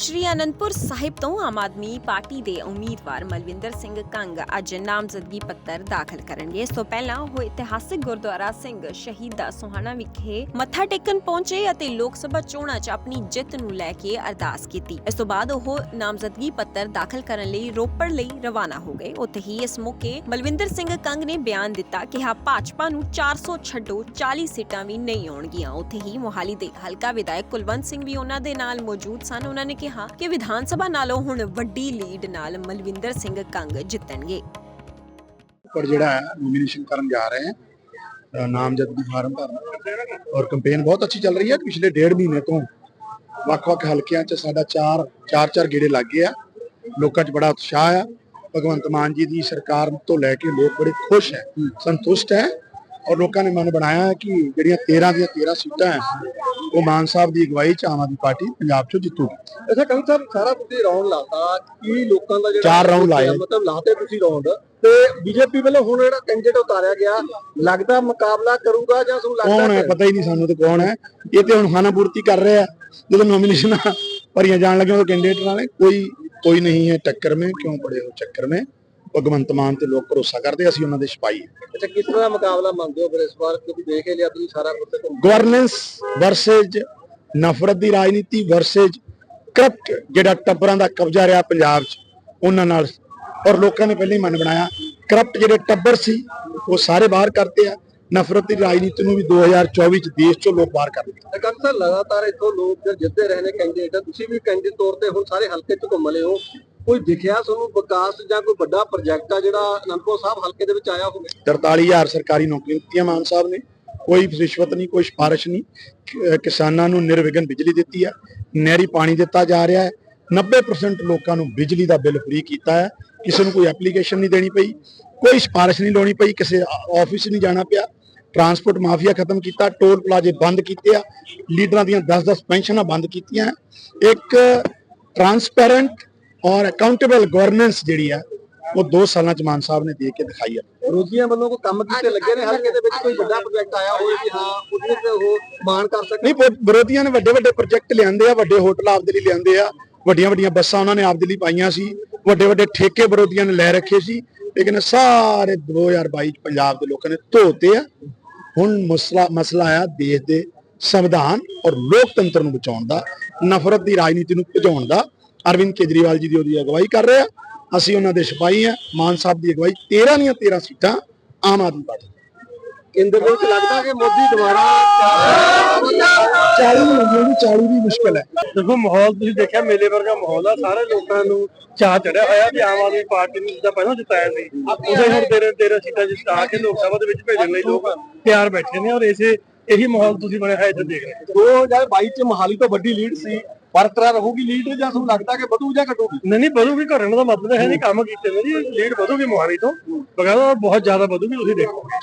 ਸ਼੍ਰੀ ਅਨੰਦਪੁਰ ਸਾਹਿਬ ਤੋਂ ਆਮ ਆਦਮੀ ਪਾਰਟੀ ਦੇ ਉਮੀਦਵਾਰ ਮਲਵਿੰਦਰ ਸਿੰਘ ਕੰਗ ਅੱਜ ਨਾਮਜ਼ਦਗੀ ਪੱਤਰ ਦਾਖਲ ਕਰਨਗੇ। ਇਸ ਤੋਂ ਪਹਿਲਾਂ ਉਹ ਇਤਿਹਾਸਿਕ ਗੁਰਦੁਆਰਾ ਸਿੰਘ ਸ਼ਹੀਦਾ ਸੋਹਾਣਾ ਵਿਖੇ ਮੱਥਾ ਟੇਕਣ ਪਹੁੰਚੇ ਅਤੇ ਲੋਕ ਸਭਾ ਚੋਣਾਂ 'ਚ ਆਪਣੀ ਜਿੱਤ ਨੂੰ ਲੈ ਕੇ ਅਰਦਾਸ ਕੀਤੀ। ਇਸ ਤੋਂ ਬਾਅਦ ਉਹ ਨਾਮਜ਼ਦਗੀ ਪੱਤਰ ਦਾਖਲ ਕਰਨ ਲਈ ਰੋਪੜ ਲਈ ਰਵਾਨਾ ਹੋ ਗਏ। ਉੱਥੇ ਹੀ ਇਸ ਮੌਕੇ ਮਲਵਿੰਦਰ ਸਿੰਘ ਕੰਗ ਨੇ ਬਿਆਨ ਦਿੱਤਾ ਕਿ ਹਾਂ, ਭਾਜਪਾ ਨੂੰ 400 ਛੱਡੋ 40 ਸੀਟਾਂ ਵੀ ਨਹੀਂ ਆਉਣਗੀਆਂ। ਉੱਥੇ ਹੀ ਮੋਹਾਲੀ ਦੇ ਹਲਕਾ ਵਿਧਾਇਕ ਕੁਲਵੰਤ ਸਿੰਘ ਵੀ ਉਹਨਾਂ ਦੇ ਨਾਲ ਮੌਜੂਦ ਸਨ। ਉਹਨਾਂ ਨੇ ਕਿਹਾ ਕਿ ਵਿਧਾਨ ਸਭਾ ਨਾਲੋਂ ਹੁਣ ਵੱਡੀ ਲੀਡ ਨਾਲ ਮਲਵਿੰਦਰ ਸਿੰਘ ਕੰਗ ਜਿੱਤਣਗੇ। ਪਰ ਜਿਹੜਾ ਹੈ ਨੋਮੀਨੇਸ਼ਨ ਕਰਨ ਜਾ ਰਹੇ हैं ਨਾਮਜ਼ਦਗੀ ਫਾਰਮ ਭਰਨ। ਔਰ ਕੰਪੇਨ ਬਹੁਤ ਅੱਛੀ ਚੱਲ ਰਹੀ ਹੈ, ਪਿਛਲੇ ਡੇਢ ਮਹੀਨੇ ਤੋਂ ਵੱਖ-ਵੱਖ ਹਲਕਿਆਂ 'ਚ ਸਾਡਾ ਚਾਰ ਚਾਰ ਚਾਰ ਗੇੜੇ ਲੱਗ ਗਏ ਆ। ਲੋਕਾਂ 'ਚ ਬੜਾ ਉਤਸ਼ਾਹ ਆ। ਭਗਵੰਤ ਮਾਨ ਜੀ ਦੀ ਸਰਕਾਰ ਤੋਂ ਲੈ ਕੇ ਲੋਕ ਬੜੇ ਖੁਸ਼ ਹੈ, ਸੰਤੁਸ਼ਟ ਹੈ। ਔਰ ਲੋਕਾਂ ਨੇ ਮਨ ਬਣਾਇਆ ਹੈ ਕਿ ਜਿਹੜੀਆਂ 13 ਦੀਆਂ 13 ਸੀਟਾਂ ਹੈ ਉਹ ਮਾਨ ਸਾਹਿਬ ਦੀ ਅਗਵਾਈ 'ਚ ਆਮ ਆਦਮੀ ਪਾਰਟੀ ਪੰਜਾਬ 'ਚੋਂ ਜਿੱਤੂਗੀ। ਅੱਛਾ ਕੰਗ ਸਾਹਿਬ ਸਾਰਾ ਤੁਸੀਂ ਰਾਉਂਡ ਲਾਤਾ ਕੀ ਲੋਕਾਂ ਦਾ ਜਿਹੜਾ ਚਾਰ round ਲਾਏ। ਮਤਲਬ ਲਾਤੇ ਤੁਸੀਂ ਰਾਉਂਡ ਤੇ ਬੀਜੇਪੀ ਵੱਲੋਂ ਹੁਣ ਜਿਹੜਾ ਕੈਂਡੀਡੇਟ ਉਤਾਰਿਆ ਗਿਆ ਲੱਗਦਾ ਮੁਕਾਬਲਾ ਕਰੂਗਾ ਜਾਂ ਤੁਹਾਨੂੰ ਲੱਗਦਾ ਕੌਣ ਹੈ? ਪਤਾ ਹੀ ਨਹੀਂ ਸਾਨੂੰ ਤੇ ਕੌਣ ਹੈ। ਇਹ ਤੇ ਹੁਣ ਖਾਨਾ ਪੂਰਤੀ ਕਰ ਰਹੇ ਜਦੋਂ ਨੋਮੀਨੇਸ਼ਨ ਭਰੀਆਂ ਜਾਣ ਲੱਗੇ ਉਹ ਕੈਂਡੀਡੇਟ ਨਾਲੇ ਕੋਈ ਕੋਈ ਨਹੀਂ ਹੈ ਟੱਕਰ में ਕਿਉਂ ਪੜੇ ਹੋ ਚੱਕਰ में ਭਗਵੰਤ ਮਾਨ ਤੇ ਲੋਕ ਭਰੋਸਾ ਕਰਦੇ ਅਸੀਂ ਉਹਨਾਂ ਦੇ ਸਿਪਾਹੀ ਅੱਛਾ ਕਿਸ ਤਰ੍ਹਾਂ ਦਾ ਮੁਕਾਬਲਾ ਮੰਨਦੇ ਹੋ ਫਿਰ ਇਸ ਵਾਰ? ਕਿਉਂਕਿ ਦੇਖ ਹੀ ਲਿਆ ਤੁਸੀਂ ਸਾਰਾ ਕੁਝ। ਗਵਰਨੈਂਸ ਵਰਸੇਜ ਨਫ਼ਰਤ ਦੀ ਰਾਜਨੀਤੀ ਵਰਸੇਜ ਕਰਪਟ ਜਿਹੜਾ ਟੱਬਰਾਂ ਦਾ ਕਬਜ਼ਾ ਰਿਹਾ ਪੰਜਾਬ 'ਚ ਉਹਨਾਂ ਨਾਲ। ਔਰ ਲੋਕਾਂ ਨੇ ਪਹਿਲਾਂ ਹੀ ਮਨ ਬਣਾਇਆ ਕਰਪਟ ਜਿਹੜੇ ਟੱਬਰ ਸੀ ਉਹ ਸਾਰੇ ਬਾਹਰ ਕਰਤੇ ਆ। ਨਫ਼ਰਤ ਦੀ ਰਾਜਨੀਤੀ ਨੂੰ ਵੀ 2024 ਚ ਦੇਸ਼ 'ਚੋਂ ਲੋਕ ਬਾਹਰ ਕਰ ਦਿੱਤੇ ਤੇ ਕੰਗ ਸਾਹਿਬ ਲਗਾਤਾਰ ਇੱਥੋਂ ਲੋਕ ਜਿੱਤਦੇ ਰਹੇ ਨੇ ਕੈਂਡੀਡੇਟ ਤੁਸੀਂ ਵੀ ਕੈਂਡੀਡੇਟ ਤੌਰ ਤੇ ਹੁਣ ਸਾਰੇ ਹਲਕੇ 'ਚ ਘੁੰਮ ਲਏ ਹੋ। ਕੋਈ ਦਿਖਿਆ ਤੁਹਾਨੂੰ ਵਿਕਾਸ ਜਾਂ ਕੋਈ ਵੱਡਾ ਪ੍ਰੋਜੈਕਟ ਆ ਜਿਹੜਾ ਅਨੰਦਪੁਰ ਸਾਹਿਬ ਹਲਕੇ ਦੇ ਵਿੱਚ ਆਇਆ ਹੋਵੇ? 43000 ਸਰਕਾਰੀ ਨੌਕਰੀਆਂ ਦਿੱਤੀਆਂ ਮਾਨ ਸਾਹਿਬ ਨੇ। ਕੋਈ ਰਿਸ਼ਵਤ ਨਹੀਂ, ਕੋਈ ਸਿਫਾਰਿਸ਼ ਨਹੀਂ। ਕਿਸਾਨਾਂ ਨੂੰ ਨਿਰਵਿਘਨ ਬਿਜਲੀ ਦਿੱਤੀ ਹੈ ਨਹਿਰੀ ਪਾਣੀ ਦਿੱਤਾ ਜਾ ਰਿਹਾ ਹੈ। 90% ਲੋਕਾਂ ਨੂੰ ਬਿਜਲੀ ਦਾ ਬਿੱਲ ਫ੍ਰੀ ਕੀਤਾ ਹੈ। ਕਿਸੇ ਨੂੰ ਕੋਈ ਐਪਲੀਕੇਸ਼ਨ ਨਹੀਂ ਦੇਣੀ ਪਈ। ਕੋਈ ਸਿਫਾਰਿਸ਼ ਨਹੀਂ ਲਾਉਣੀ ਪਈ। ਕਿਸੇ ਆਫਿਸ ਨਹੀਂ ਜਾਣਾ ਪਿਆ। ਟਰਾਂਸਪੋਰਟ ਮਾਫੀਆ ਖਤਮ ਕੀਤਾ। ਟੋਲ ਪਲਾਜ਼ੇ ਬੰਦ ਕੀਤੇ ਆ। ਲੀਡਰਾਂ ਦੀਆਂ 10-10 ਪੈਨਸ਼ਨਾਂ ਬੰਦ ਕੀਤੀਆਂ ਇੱਕ ਟਰਾਂਸਪੈਰੈਂਟ ਔਰ ਅਕਾਊਂਟੇਬਲ ਗਵਰਨੈਂਸ ਜਿਹੜੀ ਆ ਉਹ 2 ਸਾਲਾਂ ਚ ਮਾਨ ਸਾਹਿਬ ਨੇ ਦੇ ਕੇ ਦਿਖਾਈ ਹੈ ਵਿਰੋਧੀਆਂ ਵੱਲੋਂ ਕੋਈ ਕੰਮ ਕੀਤੇ ਲੱਗੇ ਨੇ? ਹਲਕੇ ਦੇ ਵਿੱਚ ਕੋਈ ਵੱਡਾ ਪ੍ਰੋਜੈਕਟ ਆਇਆ ਹੋਵੇ ਕਿ ਹਾਂ ਉਹਦੇ ਤੇ ਉਹ ਮਾਣ ਕਰ ਸਕਣ? ਨਹੀਂ ਵਿਰੋਧੀਆਂ ਨੇ ਵੱਡੇ ਵੱਡੇ ਪ੍ਰੋਜੈਕਟ ਲਿਆਂਦੇ ਆ ਵੱਡੇ ਹੋਟਲ ਆਪਦੇ ਲਈ ਲਿਆਂਦੇ ਆ ਵੱਡੀਆਂ ਵੱਡੀਆਂ ਬੱਸਾਂ ਉਹਨਾਂ ਨੇ ਆਪਦੇ ਲਈ ਪਾਈਆਂ ਸੀ ਵੱਡੇ ਵੱਡੇ ਠੇਕੇ ਵਿਰੋਧੀਆਂ ਨੇ ਲੈ ਰੱਖੇ ਸੀ ਲੇਕਿਨ ਸਾਰੇ 2022 ਚ ਪੰਜਾਬ ਦੇ ਲੋਕਾਂ ਨੇ ਧੋਤੇ ਆ। ਹੁਣ ਮਸਲਾ ਮਸਲਾ ਆ ਦੇਸ਼ ਦੇ ਸੰਵਿਧਾਨ ਔਰ ਲੋਕਤੰਤਰ ਨੂੰ ਬਚਾਉਣ ਦਾ ਨਫ਼ਰਤ ਦੀ ਰਾਜਨੀਤੀ ਨੂੰ ਭਜਾਉਣ ਦਾ ਅਰਵਿੰਦ ਕੇਜਰੀਵਾਲ ਜੀ ਦੀ ਉਹਦੀ ਅਗਵਾਈ ਕਰ ਰਹੇ ਆ। ਅਸੀਂ ਉਹਨਾਂ ਦੇ ਸਿਪਾਹੀ ਆ। ਮਾਨ ਸਾਹਿਬ ਦੀ ਅਗਵਾਈ 13 ਦੀਆਂ 13 ਸੀਟਾਂ ਆਮ ਆਦਮੀ ਪਾਰਟੀ ਕੇਂਦਰ ਵਿੱਚ ਲੱਗਦਾ ਕਿ ਮੋਦੀ ਦੁਬਾਰਾ 40 ਨੂੰ 40 ਵੀ ਮੁਸ਼ਕਲ ਹੈ। ਦੇਖੋ ਮਾਹੌਲ ਤੁਸੀਂ ਦੇਖਿਆ ਮੇਲੇ ਵਰਗਾ ਮਾਹੌਲ ਆ। ਸਾਰੇ ਲੋਕਾਂ ਨੂੰ ਚਾਹ ਚੜਿਆ ਹੋਇਆ ਵੀ ਆਮ ਆਦਮੀ ਪਾਰਟੀ ਨੂੰ ਜਿੱਦਾਂ ਪਹਿਲਾਂ ਜਿਤਾਇਆ ਸੀ। ਉਹਦੇ ਹੁਣ ਤੇਰੇ ਤੇਰੇ ਸੀਟਾਂ ਜਿਤਾ ਕੇ ਲੋਕ ਸਭਾ ਦੇ ਵਿੱਚ ਭੇਜਣ ਲਈ ਲੋਕ ਤਿਆਰ ਬੈਠੇ ਨੇ ਔਰ ਇਸੇ ਇਹੀ ਮਾਹੌਲ ਤੁਸੀਂ ਬਣਿਆ ਹੋਇਆ ਇੱਥੇ ਦੇਖ ਰਹੇ ਹੋ। 2022 ਚ ਮਹਾਲੀ ਤੋਂ ਵੱਡੀ ਲੀਡ ਸੀ। ਬਰਕਰਾਰ ਰਹੂਗੀ, ਲੀਡ ਜਾਂ ਤੁਹਾਨੂੰ ਲੱਗਦਾ ਕਿ ਵਧੂ ਜਾਂ ਘਟੂਗੀ? ਨਹੀਂ ਨਹੀਂ, ਵਧੂਗੀ, ਘਟਣ ਦਾ ਮਤਲਬ ਹੈ ਨਹੀਂ, ਕੰਮ ਕੀਤੇ ਨੇ ਜੀ, ਲੀਡ ਵਧੂਗੀ ਮੋਹਾਲੀ ਤੋਂ ਬਗਾਦਾ ਬਹੁਤ ਜ਼ਿਆਦਾ ਵਧੂਗੀ, ਤੁਸੀਂ ਦੇਖੋ।